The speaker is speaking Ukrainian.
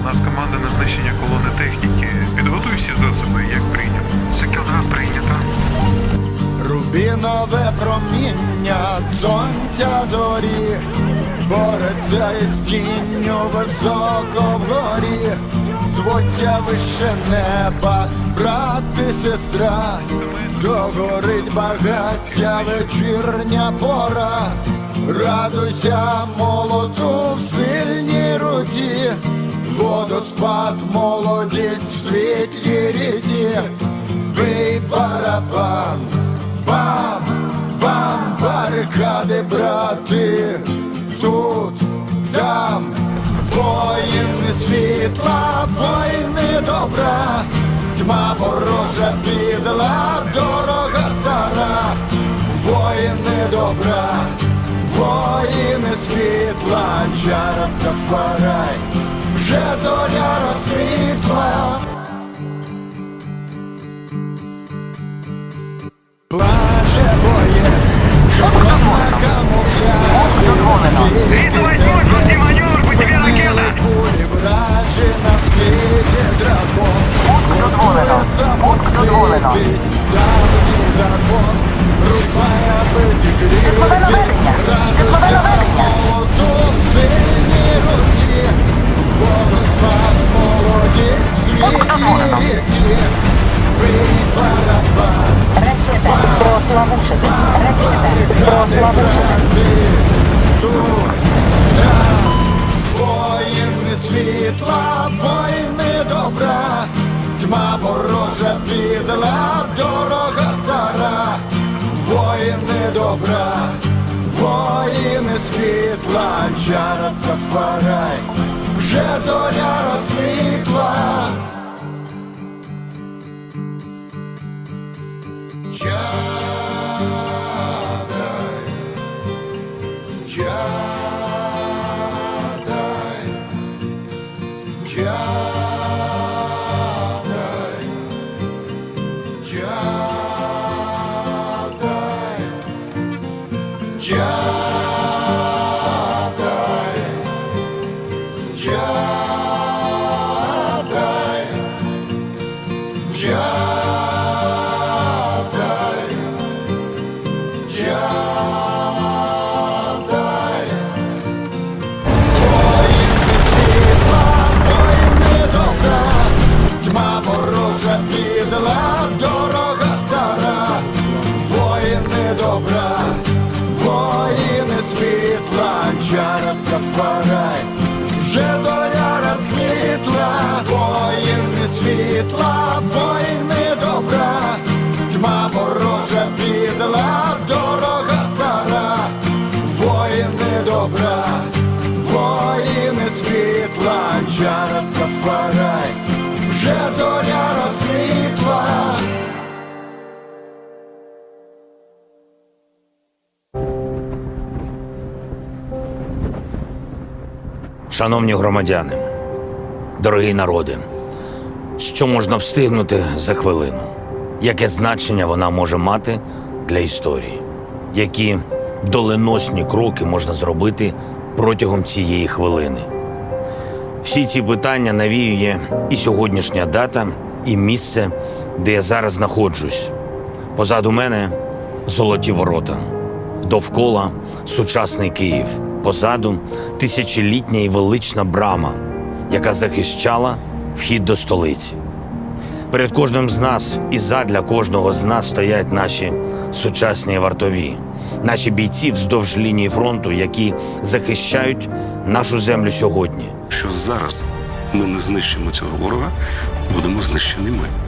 У нас команда на знищення колони техніки. Підготуй всі засоби, як прийнято. Секунда прийнято. Рубінове проміння сонця зорі, бореться із тінню високо вгорі, звуться вище неба, брат і сестра, догорить багаття вечірня пора, радуйся молоду в сильній руці, водоспад, молодість в світлій ріці, бий барабан. Бам, бам, барикади, брати, тут, там, воїни світла, воїни добра, тьма ворожа підла, дорога стара, воїни добра, воїни світла, чара Стафарай, вже зоря розквітла. Плаче боєць, що на камуфляжі прославушити. Ракета прославушити. Воїни світла, воїни добра, тьма ворожа підла, дорога стара, воїни добра, воїни світла, чара Стафарай, вже зоря розквітла. Чадай, чадай, чадай, Шановні громадяни, дорогі народи, що можна встигнути за хвилину? Яке значення вона може мати для історії? Які доленосні кроки можна зробити протягом цієї хвилини? Всі ці питання навіює і сьогоднішня дата, і місце, де я зараз знаходжусь. Позаду мене золоті ворота, довкола сучасний Київ, позаду тисячолітня і велична брама, яка захищала вхід до столиці. Перед кожним з нас і задля кожного з нас стоять наші сучасні вартові, наші бійці вздовж лінії фронту, які захищають нашу землю сьогодні. що зараз ми не знищимо цього ворога, будемо знищені ми.